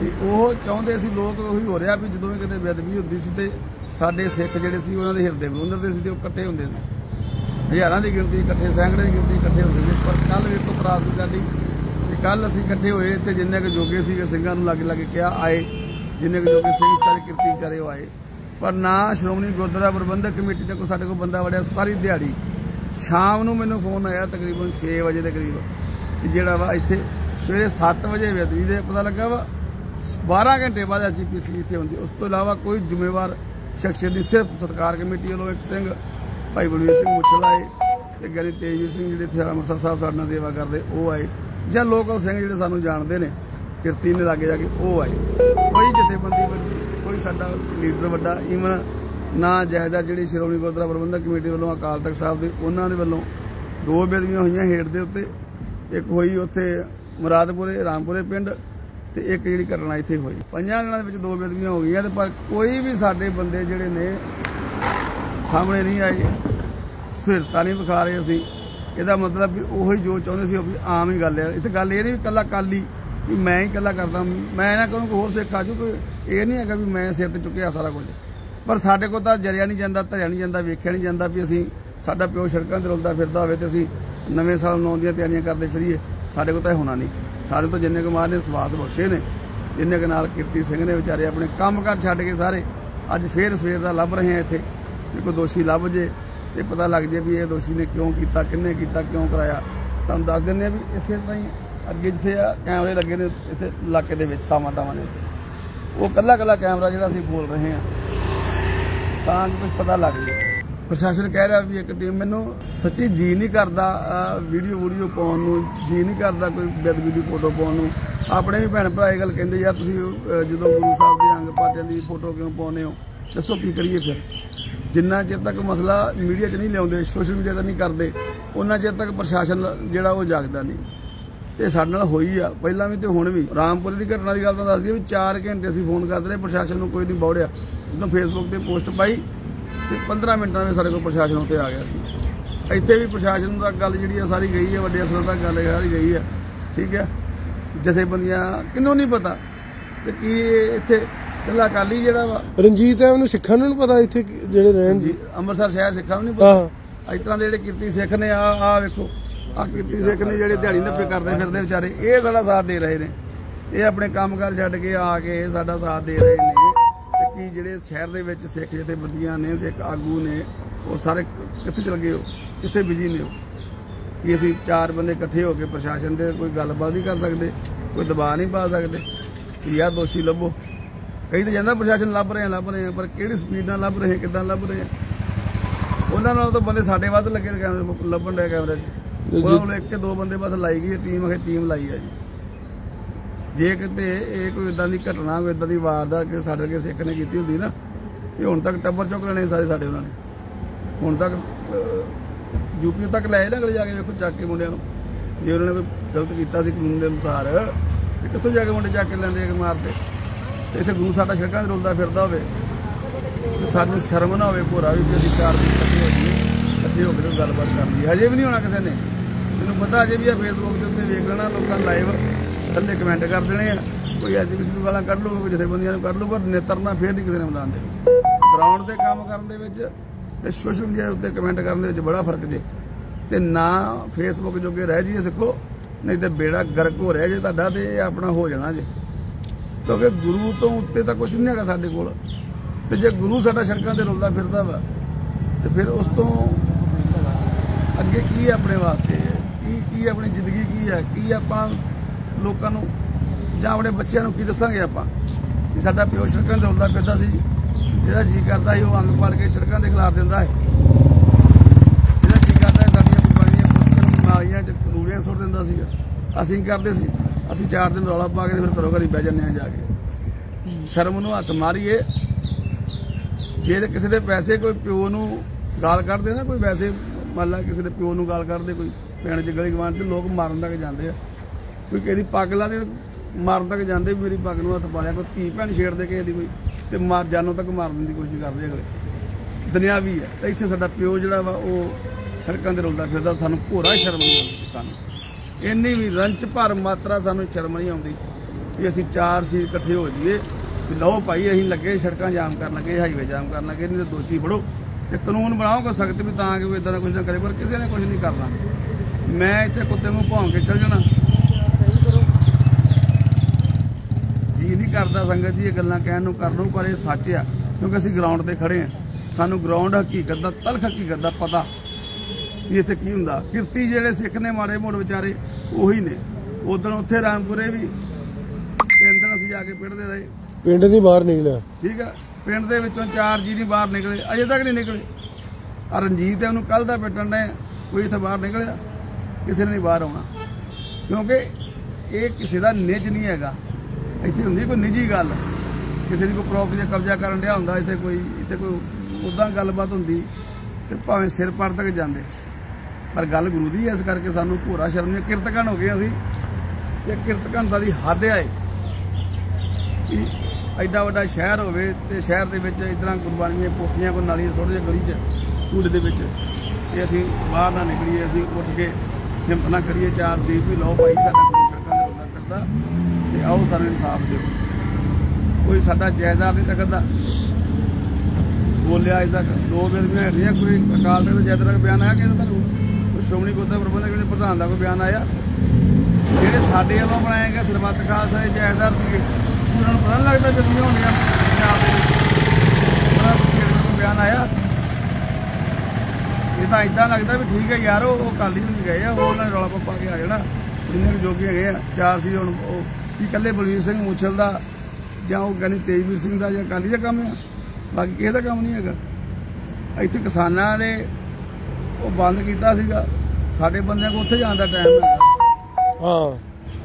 ਵੀ ਉਹ ਚਾਹੁੰਦੇ ਸੀ ਲੋਕ ਉਹੀ ਹੋ ਰਿਹਾ ਵੀ ਜਦੋਂ ਵੀ ਕਿਤੇ ਬੇਅਦਬੀ ਹੁੰਦੀ ਸੀ ਤੇ ਸਾਡੇ ਸਿੱਖ ਜਿਹੜੇ ਸੀ ਉਹਨਾਂ ਦੇ ਹਿਰਦੇ ਬਲੁੰਦਰਦੇ ਸੀ ਤੇ ਉਹ ਇਕੱਠੇ ਹੁੰਦੇ ਸੀ। ਹਜ਼ਾਰਾਂ ਦੀ ਗਿਣਤੀ, ਇਕੱਠੇ ਸੈਂਕੜੇ ਦੀ ਗਿਣਤੀ ਇਕੱਠੇ ਹੁੰਦੇ ਸੀ। ਪਰ ਕੱਲ ਵੇਖੋ ਤਰਾਸਦੀ ਸਾਡੀ ਤੇ ਕੱਲ ਅਸੀਂ ਇਕੱਠੇ ਹੋਏ ਇੱਥੇ ਜਿੰਨੇ ਕੁ ਜੋਗੇ ਸੀਗੇ ਸਿੰਘਾਂ ਨੂੰ ਲੱਗੇ ਲੱਗੇ ਕਿਹਾ ਆਏ, ਜਿੰਨੇ ਕੁ ਜੋਗੇ ਸਿੰਘ ਸਾਰੇ ਕਿਰਤੀ ਵਿਚਾਰੇ ਉਹ ਆਏ। ਪਰ ਨਾ ਸ਼੍ਰੋਮਣੀ ਗੁਰਦੁਆਰਾ ਪ੍ਰਬੰਧਕ ਕਮੇਟੀ ਦਾ ਕੋਈ ਸਾਡੇ ਕੋਲ ਬੰਦਾ ਵੜਿਆ, ਸਾਰੀ ਦਿਹਾੜੀ। ਸ਼ਾਮ ਨੂੰ ਮੈਨੂੰ ਫੋਨ ਆਇਆ ਤਕਰੀਬਨ 6 ਵਜੇ ਦੇ ਕਰੀਬ, ਕਿ ਜਿਹੜਾ ਵਾ ਇੱਥੇ ਸਵੇਰੇ 7 ਵਜੇ ਬੇਦਬੀ ਦੇ ਪਤਾ ਲੱਗਾ ਵਾ 12 ਘੰਟੇ ਬਾਅਦ ਐਸਜੀਪੀਸੀ ਇੱਥੇ ਹੁੰਦੀ। ਉਸ ਤੋਂ ਇਲਾਵਾ ਕੋਈ ਜ਼ਿੰਮੇਵਾਰ ਸ਼ਖਸੀਅਤ ਦੀ ਸਿਰਫ ਸਰਕਾਰ ਕਮੇਟੀ ਵੱਲੋਂ ਇੱਕ ਸਿੰਘ, ਭਾਈ ਬਲਵੀਰ ਸਿੰਘ ਮੁੱਛਲ ਆਏ ਤੇ ਗਰੀ ਤੇਜਵੀਰ ਸਿੰਘ ਜਿਹੜੇ ਇੱਥੇ ਅੰਮ੍ਰਿਤਸਰ ਸਾਹਿਬ ਸਾਡੇ ਨਾਲ ਸੇਵਾ ਕਰਦੇ, ਉਹ ਆਏ। ਜਾਂ ਲੋਕਲ ਸਿੰਘ ਜਿਹੜੇ ਸਾਨੂੰ ਜਾਣਦੇ ਨੇ, ਕਿਰਤੀ ਨੇ ਲਾਗੇ ਜਾ ਕੇ ਉਹ ਆਏ। ਕੋਈ ਜਥੇਬੰਦੀ ਵੱਡੀ ਕੋਈ ਸਾਡਾ ਲੀਡਰ ਵੱਡਾ ਈਵਨ ਨਾ ਜਾਇਦਾਦ ਜਿਹੜੀ ਸ਼੍ਰੋਮਣੀ ਗੁਰਦੁਆਰਾ ਪ੍ਰਬੰਧਕ ਕਮੇਟੀ ਵੱਲੋਂ ਅਕਾਲ ਤਖਤ ਸਾਹਿਬ ਦੇ, ਉਹਨਾਂ ਦੇ ਵੱਲੋਂ ਦੋ ਬੇਦਬੀਆਂ ਹੋਈਆਂ ਹੇਠ ਦੇ ਉੱਤੇ। ਇੱਕ ਹੋਈ ਉੱਥੇ ਮੁਰਾਦਪੁਰੇ, ਰਾਮਪੁਰੇ ਪਿੰਡ ਤੇ ਇੱਕ ਜਿਹੜੀ ਘਟਨਾ ਇੱਥੇ ਹੋਈ। ਪੰਜਾਂ ਦਿਨਾਂ ਦੇ ਵਿੱਚ ਦੋ ਬੇਦਬੀਆਂ ਹੋ ਗਈਆਂ ਤੇ ਪਰ ਕੋਈ ਵੀ ਸਾਡੇ ਬੰਦੇ ਜਿਹੜੇ ਨੇ ਸਾਹਮਣੇ ਨਹੀਂ ਆਏ। ਸਿਰਤਾ ਨਹੀਂ ਵਿਖਾ ਰਹੇ ਅਸੀਂ। ਇਹਦਾ ਮਤਲਬ ਵੀ ਉਹੀ ਜੋ ਚਾਹੁੰਦੇ ਸੀ ਉਹ ਵੀ ਆਮ ਹੀ ਗੱਲ ਹੈ। ਇੱਥੇ ਗੱਲ ਇਹ ਨਹੀਂ ਵੀ ਕੱਲਾ ਕਾਲੀ ਵੀ ਮੈਂ ਹੀ ਕੱਲਾ ਕਰਦਾ। ਮੈਂ ਨਾ ਕਰੂੰ ਕੋਈ ਹੋਰ ਸਿੱਖ ਆ ਜੂ ਕੋਈ ਇਹ ਨਹੀਂ ਹੈਗਾ ਵੀ ਮੈਂ ਸਿਰ ਤੇ ਚੁੱਕਿਆ ਸਾਰਾ ਕੁਝ। ਪਰ ਸਾਡੇ ਕੋਲ ਤਾਂ ਜਰਿਆ ਨਹੀਂ ਜਾਂਦਾ, ਧਰਿਆ ਨਹੀਂ ਜਾਂਦਾ, ਵੇਖਿਆ ਨਹੀਂ ਜਾਂਦਾ ਵੀ ਅਸੀਂ ਸਾਡਾ ਪਿਓ ਸੜਕਾਂ ਤੇ ਰੁਲਦਾ ਫਿਰਦਾ ਹੋਵੇ ਤੇ ਅਸੀਂ ਨਵੇਂ ਸਾਲ ਨੂੰ ਆਉਂਦੀਆਂ ਤਿਆਰੀਆਂ ਕਰਦੇ ਫਿਰੀਏ। ਸਾਡੇ ਕੋਲ ਤਾਂ ਇਹ ਹੋਣਾ ਨਹੀਂ। ਸਾਡੇ ਤੋਂ ਜਿੰਨੇ ਕੁ ਮਾਰ ਨੇ ਸਵਾਸ ਬਖਸ਼ੇ ਨੇ। ਜਿੰਨੇ ਕੁ ਨਾਲ ਕੀਰਤੀ ਸਿੰਘ ਨੇ ਵਿਚਾਰੇ ਆਪਣੇ ਕੰਮ ਕਾਰ ਛੱਡ ਕੇ ਸਾਰੇ, ਅੱਜ ਫੇਰ ਸਵੇਰ ਦਾ ਲੱਭ ਰਹੇ ਆ ਇੱਥੇ। ਵੀ ਕੋਈ ਦੋਸ਼ੀ ਲੱਭ ਜੇ ਤੇ ਪਤਾ ਲੱਗ ਜੇ ਵੀ ਇਹ ਦੋਸ਼ੀ ਨੇ ਕਿਉਂ ਕੀਤਾ, ਕਿੰਨੇ ਕੀਤਾ, ਕਿਉਂ ਕਰਾਇਆ। ਤੁਹਾਨੂੰ ਦੱਸ ਦਿੰਦੇ ਆ ਵੀ ਇੱਥੇ ਤਾਂ ਹੀ ਅੱਗੇ ਜਿੱਥੇ ਆ, ਕੈਮਰੇ ਲੱਗੇ ਨੇ ਇੱਥੇ ਇਲਾਕੇ ਦੇ ਵਿੱਚ ਤਾਵਾਂ ਤਾਵਾਂ ਨੇ ਉਹ ਕੱਲਾ ਕੱਲਾ ਕੈਮਰਾ ਜਿਹੜਾ ਅਸੀਂ ਬੋਲ ਰਹੇ ਆ ਤਾਂ ਕਿ ਕੁਝ ਪਤਾ ਲੱਗ ਜੇ। ਪ੍ਰਸ਼ਾਸਨ ਕਹਿ ਰਿਹਾ ਵੀ ਇੱਕ ਟੀਮ ਮੈਨੂੰ ਸੱਚੀ ਜੀ ਨਹੀਂ ਕਰਦਾ ਵੀਡੀਓ ਵੀਡੀਓ ਪਾਉਣ ਨੂੰ, ਜੀ ਨਹੀਂ ਕਰਦਾ ਕੋਈ ਬੇਦਬੀ ਦੀ ਫੋਟੋ ਪਾਉਣ ਨੂੰ। ਆਪਣੇ ਵੀ ਭੈਣ ਭਰਾ ਇਹ ਗੱਲ ਕਹਿੰਦੇ, ਯਾਰ ਤੁਸੀਂ ਜਦੋਂ ਗੁਰੂ ਸਾਹਿਬ ਦੇ ਅੰਗ ਪਾਟਿਆਂ ਦੀ ਫੋਟੋ ਕਿਉਂ ਪਾਉਂਦੇ ਹੋ? ਦੱਸੋ ਕੀ ਕਰੀਏ ਫਿਰ? ਜਿੰਨਾ ਚਿਰ ਤੱਕ ਮਸਲਾ ਮੀਡੀਆ 'ਚ ਨਹੀਂ ਲਿਆਉਂਦੇ ਸੋਸ਼ਲ ਮੀਡੀਆ ਤੇ ਨਹੀਂ ਕਰਦੇ ਉਹਨਾਂ ਚਿਰ ਤੱਕ ਪ੍ਰਸ਼ਾਸਨ ਜਿਹੜਾ ਉਹ ਜਾਗਦਾ ਨਹੀਂ। ਇਹ ਸਾਡੇ ਨਾਲ ਹੋਈ ਆ। ਪਹਿਲਾਂ ਵੀ ਤੇ ਹੁਣ ਵੀ। ਰਾਮਪੁਰ ਦੀ ਘਟਨਾ ਦੀ ਗੱਲ ਤਾਂ ਦੱਸਦੀ ਆ ਵੀ 4 ਘੰਟੇ ਅਸੀਂ ਫੋਨ ਕਰਦੇ ਰਹੇ, ਪ੍ਰਸ਼ਾਸਨ ਨੂੰ ਕੋਈ ਨਹੀਂ ਬੌੜਿਆ। ਜਦੋਂ ਫੇਸਬੁੱਕ ਤੇ ਪੋਸਟ ਪਾਈ ਤੇ 15 ਮਿੰਟਾਂ ਵਿੱਚ ਸਾਡੇ ਕੋਲ ਪ੍ਰਸ਼ਾਸਨ ਉੱਤੇ ਆ ਗਿਆ ਸੀ। ਇੱਥੇ ਵੀ ਪ੍ਰਸ਼ਾਸਨ ਦਾ ਗੱਲ ਜਿਹੜੀ ਆ ਸਾਰੀ ਗਈ ਹੈ ਵੱਡੇ ਅਫਸਰਾਂ ਤੱਕ ਗੱਲ ਸਾਰੀ ਗਈ ਹੈ ਠੀਕ ਹੈ ਜਥੇਬੰਦੀਆਂ ਕਿੰਨੂੰ ਨਹੀਂ ਪਤਾ ਤੇ ਕੀ ਇੱਥੇ ਕੱਲਾ ਕਾਲੀ ਜਿਹੜਾ ਵਾ? ਰਣਜੀਤ ਐ ਉਹਨੂੰ ਸਿੱਖਾਂ ਨੂੰ ਪਤਾ ਇੱਥੇ ਜਿਹੜੇ ਰਹਿਣ ਜੀ ਅੰਮ੍ਰਿਤਸਰ ਸ਼ਹਿਰ ਸਿੱਖਾਂ ਨੂੰ ਨਹੀਂ ਪਤਾ। ਇਸ ਤਰ੍ਹਾਂ ਦੇ ਜਿਹੜੇ ਕੀਰਤੀ ਸਿੱਖ ਨੇ ਆ ਆ ਵੇਖੋ। ਆ ਕੀਰਤੀ ਸਿੱਖ ਨੇ ਜਿਹੜੇ ਦਿਹਾੜੀ ਨੱਪੇ ਕਰਦੇ ਫਿਰਦੇ ਵਿਚਾਰੇ ਇਹ ਸਾਡਾ ਸਾਥ ਦੇ ਰਹੇ ਨੇ। ਇਹ ਆਪਣੇ ਕੰਮਕਾਰ ਛੱਡ ਕੇ ਆ ਕੇ ਇਹ ਸਾਡਾ ਸਾਥ ਦੇ ਰਹੇ ਨੇ। ਤੇ ਕੀ ਜਿਹੜੇ ਸ਼ਹਿਰ ਦੇ ਵਿੱਚ ਸਿੱਖ ਜਥੇਬੰਦੀਆਂ ਨੇ ਸਿੱਖ ਆਗੂ ਨੇ ਉਹ ਸਾਰੇ ਕਿੱਥੇ ਚਲ ਗਏ ਹੋ? ਕਿੱਥੇ ਬਿਜ਼ੀ ਨੇ ਉਹ? ਕਿ ਅਸੀਂ ਚਾਰ ਬੰਦੇ ਇਕੱਠੇ ਹੋ ਕੇ ਪ੍ਰਸ਼ਾਸਨ ਦੇ ਕੋਈ ਗੱਲਬਾਤ ਨਹੀਂ ਕਰ ਸਕਦੇ? ਕੋਈ ਦਬਾਅ ਨਹੀਂ ਪਾ ਸਕਦੇ? ਕਿ ਯਾਰ ਦੋਸ਼ੀ ਲੱਭੋ। ਕਈ ਤਾਂ ਜਾਂਦਾ ਪ੍ਰਸ਼ਾਸਨ ਲੱਭ ਰਹੇ ਆ ਲੱਭ ਰਹੇ ਆ ਪਰ ਕਿਹੜੀ ਸਪੀਡ ਨਾਲ ਲੱਭ ਰਹੇ ਆ, ਕਿੱਦਾਂ ਲੱਭ ਰਹੇ ਆ? ਉਹਨਾਂ ਨਾਲ ਤਾਂ ਬੰਦੇ ਸਾਡੇ ਵੱਧ ਲੱਗੇ ਕੈਮਰੇ ਲੱਭਣ ਦੇ ਕੈਮਰੇ 'ਚ। ਉਹਨਾਂ ਕੋਲ ਇੱਕ ਕੇ ਦੋ ਬੰਦੇ ਬਸ ਲਾਈ ਗਈ ਹੈ, ਟੀਮ ਅਖੇ ਟੀਮ ਲਾਈ ਹੈ ਜੀ। ਜੇ ਕਿਤੇ ਇਹ ਕੋਈ ਇਦਾਂ ਦੀ ਘਟਨਾ ਕੋਈ ਇਦਾਂ ਦੀ ਵਾਰਦਾਤ ਕਿ ਸਾਡੇ ਕੇ ਸਿੱਖ ਨੇ ਕੀਤੀ ਹੁੰਦੀ ਨਾ, ਤੇ ਹੁਣ ਤੱਕ ਟੱਬਰ ਚੁੱਕ ਲੈਣੇ ਸਾਰੇ ਸਾਡੇ ਉਹਨਾਂ ਨੇ। ਹੁਣ ਤੱਕ ਯੂਪੀ ਤੱਕ ਲੈ ਨਾ ਅਗਲੇ ਜਾ ਕੇ ਵੇਖੋ ਚੱਕ ਕੇ ਮੁੰਡਿਆਂ ਨੂੰ। ਜੇ ਉਹਨਾਂ ਨੇ ਕੋਈ ਗਲਤ ਕੀਤਾ ਸੀ ਕਾਨੂੰਨ ਦੇ ਅਨੁਸਾਰ, ਤੇ ਕਿੱਥੋਂ ਜਾ ਕੇ ਮੁੰਡੇ ਚੱਕ ਕੇ ਲੈਂਦੇ ਆ ਮਾਰਦੇ ਤੇ ਇੱਥੇ ਗੁਰੂ ਸਾਡਾ ਸੜਕਾਂ 'ਤੇ ਰੁਲਦਾ ਫਿਰਦਾ ਹੋਵੇ, ਤੇ ਸਾਨੂੰ ਸ਼ਰਮ ਨਾ ਹੋਵੇ, ਭੋਰਾ ਵੀ ਕਿ ਅਸੀਂ ਚਾਰ ਦਿਨ ਇਕੱਠੇ ਅਸੀਂ ਹੋ ਕੇ ਗੱਲਬਾਤ ਕਰ ਲਈਏ ਹਜੇ ਵੀ ਨਹੀਂ ਹੋਣਾ ਕਿਸੇ ਨੇ। ਮੈਨੂੰ ਪਤਾ ਅਜੇ ਵੀ ਆ ਫੇਸਬੁੱਕ ਦੇ ਉੱਤੇ ਵੇਖ ਲੈਣਾ, ਲੋਕਾਂ ਲਾਈਵ ਥੱਲੇ ਕਮੈਂਟ ਕਰ ਦੇਣੇ ਆ। ਕੋਈ ਅੱਜ ਕਿਸੇ ਨੂੰ ਗਾਲਾਂ ਕੱਢ ਲੂਗਾ ਕੋਈ ਜਥੇਬੰਦੀਆਂ ਨੂੰ ਕੱਢ ਲੂਗਾ ਪਰ ਨੇਤਰਨਾ ਫੇਰ ਨਹੀਂ ਕਿਸੇ ਨੇ ਮੈਦਾਨ ਦੇ ਵਿੱਚ। ਗਰਾਊਂਡ ਤੇ ਕੰਮ ਕਰਨ ਦੇ ਵਿੱਚ ਤੇ ਸੋਸ਼ਲ ਮੀਡੀਆ ਉੱਤੇ ਕਮੈਂਟ ਕਰਨ ਦੇ ਵਿੱਚ ਬੜਾ ਫ਼ਰਕ ਜੇ। ਤੇ ਨਾ ਫੇਸਬੁੱਕ ਜੋਗੇ ਰਹਿ ਜੀਏ ਸਿੱਖੋ, ਨਹੀਂ ਤੇ ਬੇੜਾ ਗਰਕ ਹੋ ਰਿਹਾ ਜੇ ਤੁਹਾਡਾ ਤੇ ਇਹ ਆਪਣਾ ਹੋ ਜਾਣਾ ਜੇ। ਕਿਉਂਕਿ ਗੁਰੂ ਤੋਂ ਉੱਤੇ ਤਾਂ ਕੁਝ ਨਹੀਂ ਹੈਗਾ ਸਾਡੇ ਕੋਲ। ਤੇ ਜੇ ਗੁਰੂ ਸਾਡਾ ਸੜਕਾਂ ਤੇ ਰੁਲਦਾ ਫਿਰਦਾ ਵਾ, ਤੇ ਫਿਰ ਉਸ ਤੋਂ ਅੱਗੇ ਕੀ ਹੈ ਆਪਣੇ ਵਾਸਤੇ? ਕੀ ਕੀ ਆਪਣੀ ਜ਼ਿੰਦਗੀ ਕੀ ਹੈ ਕੀ ਆਪਾਂ ਲੋਕਾਂ ਨੂੰ ਜਾਂ ਆਪਣੇ ਬੱਚਿਆਂ ਨੂੰ ਕੀ ਦੱਸਾਂਗੇ ਆਪਾਂ? ਕਿ ਸਾਡਾ ਪਿਓ ਸੜਕਾਂ ਤੇ ਰੁਲਦਾ ਪੈਂਦਾ ਸੀ, ਜਿਹੜਾ ਜੀ ਕਰਦਾ ਸੀ ਉਹ ਅੰਗ ਪਾੜ ਕੇ ਸੜਕਾਂ ਤੇ ਖਿਲਾਰ ਦਿੰਦਾ ਹੈ ਜਿਹੜਾ ਜੀ ਕਰਦਾ ਸੀ, ਸਾਡੀਆਂ ਕੁਰਬਾਨੀਆਂ ਪੁੱਤਰ ਨਾਲੀਆਂ ਚ ਰੂੜੀਆਂ ਸੁੱਟ ਦਿੰਦਾ ਸੀਗਾ। ਅਸੀਂ ਕੀ ਕਰਦੇ ਸੀ? ਅਸੀਂ ਚਾਰ ਦਿਨ ਰੌਲਾ ਪਾ ਕੇ ਫਿਰ ਘਰੋਂ ਘਰੀ ਬਹਿ ਜਾਂਦੇ ਆ ਜਾ ਕੇ। ਸ਼ਰਮ ਨੂੰ ਹੱਥ ਮਾਰੀਏ। ਜੇ ਕਿਸੇ ਦੇ ਪੈਸੇ ਕੋਈ ਪਿਓ ਨੂੰ ਗਾਲ ਕੱਢਦੇ ਨਾ, ਕੋਈ ਵੈਸੇ ਮੰਨ ਲਾ ਕਿਸੇ ਦੇ ਪਿਓ ਨੂੰ ਗਾਲ ਕੱਢਦੇ, ਕੋਈ ਪਿੰਡ 'ਚ ਗਲੀ ਗਵਾਂਢ ਤੇ ਲੋਕ ਮਾਰਨ ਤੱਕ ਜਾਂਦੇ ਆ। ਕੋਈ ਕਿਸੇ ਦੀ ਪੱਗ ਲਾ ਦੇ ਮਾਰਨ ਤੱਕ ਜਾਂਦੇ ਵੀ ਮੇਰੀ ਪੱਗ ਨੂੰ ਹੱਥ ਪਾ ਕੋਈ ਧੀ ਭੈਣ ਛੇੜਦੇ ਕਿਸੇ ਦੀ ਕੋਈ, ਤੇ ਮਾਰ ਜਾਨੋਂ ਤੱਕ ਮਾਰਨ ਦੀ ਕੋਸ਼ਿਸ਼ ਕਰਦੇ ਅਗਲੇ। ਦੁਨਿਆਵੀ ਹੈ, ਤੇ ਇੱਥੇ ਸਾਡਾ ਪਿਓ ਜਿਹੜਾ ਵਾ, ਉਹ ਸੜਕਾਂ ਤੇ ਰੁਲਦਾ ਫਿਰਦਾ, ਸਾਨੂੰ ਘੋਰਾ ਸ਼ਰਮ ਨਹੀਂ ਆਉਂਦੀ ਸਿੱਖਾਂ ਇੰਨੀ ਵੀ ਰੰਚ ਭਰ ਮਾਤਰਾ ਸਾਨੂੰ ਸ਼ਰਮ ਨਹੀਂ ਆਉਂਦੀ ਕਿ ਅਸੀਂ ਚਾਰ ਸੀ ਇਕੱਠੇ ਹੋ ਜਾਈਏ, ਵੀ ਲਓ ਭਾਈ, ਅਸੀਂ ਲੱਗੇ ਸੜਕਾਂ ਜਾਮ ਕਰਨ ਲੱਗੇ ਹਾਈਵੇ ਜਾਮ ਕਰਨ ਲੱਗੇ, ਨਹੀਂ ਤੇ ਦੋਸ਼ੀ ਫੜੋ। ਤੇ ਕਾਨੂੰਨ ਬਣਾਓ ਕੋ ਸਖਤ ਵੀ ਤਾਂ ਕਿ ਕੋਈ ਇਦਾਂ ਦਾ ਕੁਝ ਨਾ ਕਰੇ, ਪਰ ਕਿਸੇ ਨੇ ਕੁਝ ਨਹੀਂ ਕਰਨਾ। ਮੈਂ ਇੱਥੇ ਕੁੱਤੇ ਨੂੰ ਭੌਂ ਕੇ ਚੱਲ ਜਾਣਾ ਜੀ ਨਹੀਂ ਕਰਦਾ ਸੰਗਤ ਜੀ ਇਹ ਗੱਲਾਂ ਕਹਿਣ ਨੂੰ ਕਰਨ ਨੂੰ ਪਰ ਇਹ ਸੱਚ ਆ ਕਿਉਂਕਿ ਅਸੀਂ ਗਰਾਊਂਡ ਤੇ ਖੜੇ ਆ। ਸਾਨੂੰ ਗਰਾਊਂਡ ਹਕੀਕਤ ਦਾ ਤਲਖ ਹਕੀਕਤ ਦਾ ਪਤਾ ਵੀ ਇੱਥੇ ਕੀ ਹੁੰਦਾ। ਕਿਰਤੀ ਜਿਹੜੇ ਸਿੱਖ ਨੇ ਮਾੜੇ ਮੋੜ ਵਿਚਾਰੇ ਉਹੀ ਨੇ। ਉਦੋਂ ਉੱਥੇ ਰਾਮਪੁਰੇ ਵੀ ਤਿੰਨ ਦਿਨ ਅਸੀਂ ਜਾ ਕੇ ਪਿੜਦੇ ਰਹੇ। ਪਿੰਡ ਨਹੀਂ ਬਾਹਰ ਨਿਕਲਿਆ। ਠੀਕ ਆ? ਪਿੰਡ ਦੇ ਵਿੱਚੋਂ ਚਾਰ ਜੀ ਨਹੀਂ ਬਾਹਰ ਨਿਕਲੇ ਅਜੇ ਤੱਕ ਨਹੀਂ ਨਿਕਲੇ। ਆ ਰਣਜੀਤ ਹੈ ਉਹਨੂੰ ਕੱਲ ਦਾ ਪਿੱਟਣ ਨੇ ਕੋਈ ਇੱਥੇ ਬਾਹਰ ਨਿਕਲਿਆ ਕਿਸੇ ਨੇ ਨਹੀਂ ਬਾਹਰ ਆਉਣਾ। ਕਿਉਂਕਿ ਇਹ ਕਿਸੇ ਦਾ ਨਿੱਜ ਨਹੀਂ ਹੈਗਾ। ਇੱਥੇ ਹੁੰਦੀ ਕੋਈ ਨਿੱਜੀ ਗੱਲ। ਕਿਸੇ ਦੀ ਕੋਈ ਪ੍ਰਾਪਰਟੀ ਦਾ ਕਬਜ਼ਾ ਕਰਨ ਡਿਆ ਹੁੰਦਾ, ਇੱਥੇ ਕੋਈ ਇੱਥੇ ਕੋਈ ਉਦਾਂ ਗੱਲਬਾਤ ਹੁੰਦੀ ਤੇ ਭਾਵੇਂ ਸਿਰ ਪੜ ਤੱਕ ਜਾਂਦੇ। ਪਰ ਗੱਲ ਗੁਰੂ ਦੀ ਹੈ ਇਸ ਕਰਕੇ ਸਾਨੂੰ ਭੋਰਾ ਸ਼ਰਮ ਨਹੀਂ ਕਿਰਤਕਨ ਹੋ ਗਏ ਅਸੀਂ। ਤੇ ਕਿਰਤਕਨਤਾ ਦੀ ਹੱਦ ਆਏ ਕਿ ਐਡਾ ਵੱਡਾ ਸ਼ਹਿਰ ਹੋਵੇ ਤੇ ਸ਼ਹਿਰ ਦੇ ਵਿੱਚ ਇਦਾਂ ਕੁਰਬਾਨੀਆਂ ਪੋਥੀਆਂ ਕੋ ਨਾਲੀਆਂ ਛੋਟੇ ਜਿਹੇ ਗਲੀ 'ਚ, ਕੂੜੇ ਦੇ ਵਿੱਚ, ਤੇ ਅਸੀਂ ਬਾਹਰ ਨਾ ਨਿਕਲੀਏ, ਅਸੀਂ ਉੱਠ ਕੇ ਹਿੰਮਤ ਨਾ ਕਰੀਏ, ਚਾਰ ਸੀ ਵੀ ਲਓ ਭਾਈ, ਸਾਡਾ ਗੁਰੂ ਸੜਕਾਂ ਦਾ ਕਰਦਾ। ਤੇ ਆਓ ਸਾਨੂੰ ਇਨਸਾਫ ਦਿਓ। ਕੋਈ ਸਾਡਾ ਜਾਇਦਾਦ ਨਹੀਂ ਤੱਕ ਤੱਕਦਾ ਬੋਲਿਆ ਅਜੇ ਤੱਕ, ਦੋ ਬੇਦਮੀਆਂ ਹੈਗੀਆਂ ਕੋਈ ਅਕਾਲ ਤਖਤ ਦਾ ਜਾਇਦਾਦ ਬਿਆਨ ਆਇਆ ਕਿ ਤੁਹਾਨੂੰ? ਕੋਈ ਸ਼੍ਰੋਮਣੀ ਗੁਰਦੁਆਰਾ ਪ੍ਰਬੰਧਕ ਦੇ ਪ੍ਰਧਾਨ ਦਾ ਕੋਈ ਬਿਆਨ ਆਇਆ? ਜਿਹੜੇ ਸਾਡੇ ਵੱਲੋਂ ਬਣਾਏ ਗਏ ਸਰਬੱਤ ਖਾਲਸਾ ਦੇ ਜਾਇਦਾਦ ਸੀਗੇ, ਉਹਨਾਂ ਨੂੰ ਪਤਾ ਨੀ ਲੱਗਦਾ ਜਦੀਆਂ ਹੋਣੀਆਂ ਪੰਜਾਬ ਦੇ ਵਿੱਚ। ਉਹਨਾਂ ਨੂੰ ਬਿਆਨ ਆਇਆ? ਇਹ ਤਾਂ ਇਦਾਂ ਲੱਗਦਾ ਵੀ ਠੀਕ ਹੈ ਯਾਰ, ਉਹ ਉਹ ਕਾਲੀ ਨੂੰ ਗਏ ਆ, ਉਹ ਉਹਨਾਂ ਨੇ ਰੌਲਾ ਪਾ ਕੇ ਆ ਜਾਣਾ। ਜਿੰਨੇ ਕੁ ਜੋਗੇ ਹੈਗੇ ਆ, ਚਾਰ ਸੀ ਹੁਣ ਉਹ ਕੀ ਇਕੱਲੇ ਬਲਵੀਰ ਸਿੰਘ ਮੁੱਛਲ ਦਾ ਜਾਂ ਉਹ ਕਹਿੰਦੇ ਤੇਜਵੀਰ ਸਿੰਘ ਦਾ ਜਾਂ ਕਾਲੀ ਦਾ ਕੰਮ ਆ? ਬਾਕੀ ਕਿਸੇ ਦਾ ਕੰਮ ਨਹੀਂ ਹੈਗਾ। ਇੱਥੇ ਕਿਸਾਨਾਂ ਦੇ ਉਹ ਬੰਦ ਕੀਤਾ ਸੀਗਾ। ਸਾਡੇ ਬੰਦਿਆਂ ਕੋ ਉੱਥੇ ਜਾਣ ਦਾ ਟਾਈਮ ਹੈਗਾ। ਹਾਂ।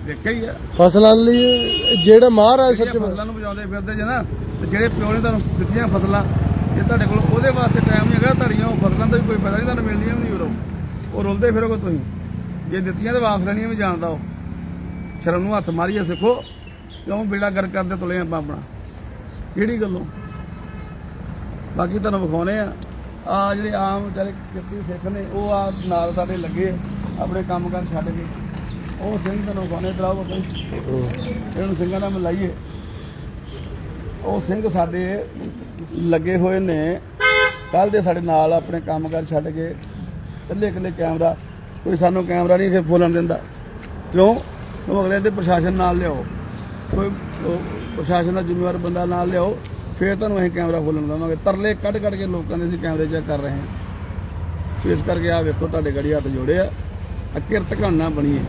ਦੇਖਿਆ ਹੀ ਆ। ਫਸਲਾਂ ਲਈ ਜਿਹੜਾ ਮਹਾਰਾਜ ਸੱਚ ਜਿਹੜੀਆਂ ਫਸਲਾਂ ਨੂੰ ਬਚਾਉਂਦੇ ਫਿਰਦੇ ਜੇ ਨਾ ਤੇ ਜਿਹੜੇ ਪਿਓ ਨੇ ਤੁਹਾਨੂੰ ਦਿੱਤੀਆਂ ਫਸਲਾਂ ਜੇ ਤੁਹਾਡੇ ਕੋਲ ਉਹਦੇ ਵਾਸਤੇ ਟਾਈਮ ਨਹੀਂ ਹੈਗਾ ਤੁਹਾਡੀਆਂ ਉਹ ਫਸਲਾਂ ਦਾ ਵੀ ਕੋਈ ਪਤਾ ਨਹੀਂ ਤੁਹਾਨੂੰ ਮਿਲਣੀਆਂ ਵੀ ਨਹੀਂ ਉਰੋਂ ਉਹ ਰੁਲਦੇ ਫਿਰੋਗੇ ਤੁਸੀਂ। ਜੇ ਦਿੱਤੀਆਂ ਤੇ ਵਾਪਸ ਲੈਣੀਆਂ ਵੀ ਜਾਣਦਾ ਉਹ। ਸ਼ਰਮ ਨੂੰ ਹੱਥ ਮਾਰੀਏ ਸਿੱਖੋ, ਕਿਉਂ ਬੇੜਾ ਗਰ ਕਰਦੇ ਤੁਲੇ ਆਪਾਂ ਆਪਣਾ? ਕਿਹੜੀ ਗੱਲੋਂ? ਬਾਕੀ ਤੁਹਾਨੂੰ ਵਿਖਾਉਨੇ ਆ। ਆ ਜਿਹੜੇ ਆਮ ਵਿਚਾਰੇ ਕਿਰਤੀ ਸਿੱਖ ਨੇ, ਉਹ ਆ ਨਾਲ ਸਾਡੇ ਲੱਗੇ, ਆਪਣੇ ਕੰਮ ਕਾਰ ਛੱਡ ਕੇ। ਉਹ ਸਿੰਘ ਤੁਹਾਨੂੰ ਵਿਖਾਉਨੇ ਦਰਾਓ ਬਾਬਾ ਇਹਨੂੰ ਸਿੰਘਾਂ ਨਾਲ ਮਿਲਾਈਏ। ਉਹ ਸਿੰਘ ਸਾਡੇ ਲੱਗੇ ਹੋਏ ਨੇ। ਕੱਲ ਦੇ ਸਾਡੇ ਨਾਲ ਆਪਣੇ ਕੰਮ ਕੰਮਕਾਰ ਛੱਡ ਕੇ ਇਕੱਲੇ ਇਕੱਲੇ ਕੈਮਰਾ, ਕੋਈ ਸਾਨੂੰ ਕੈਮਰਾ ਨਹੀਂ ਫੋਲਣ ਦਿੰਦਾ। ਕਿਉਂ? ਉਹ ਅਗਲੇ ਦੇ ਪ੍ਰਸ਼ਾਸਨ ਨਾਲ ਲਿਆਓ। ਕੋਈ ਪ੍ਰਸ਼ਾਸਨ ਦਾ ਜ਼ਿੰਮੇਵਾਰ ਬੰਦਾ ਨਾਲ ਲਿਆਓ, ਫਿਰ ਤੁਹਾਨੂੰ ਅਸੀਂ ਕੈਮਰਾ ਖੋਲਣ ਦੇਵਾਂਗੇ। ਤਰਲੇ ਕੱਢ ਕੱਢ ਕੇ ਲੋਕਾਂ ਦੇ ਅਸੀਂ ਕੈਮਰੇ ਚੈੱਕ ਕਰ ਰਹੇ ਹਾਂ। ਸੋ ਇਸ ਕਰਕੇ ਆ ਵੇਖੋ, ਤੁਹਾਡੇ ਗੜੀ ਹੱਥ ਜੋੜੇ ਆ। ਆ ਘਾਨਾ ਘਾਣਾ ਬਣੀਏ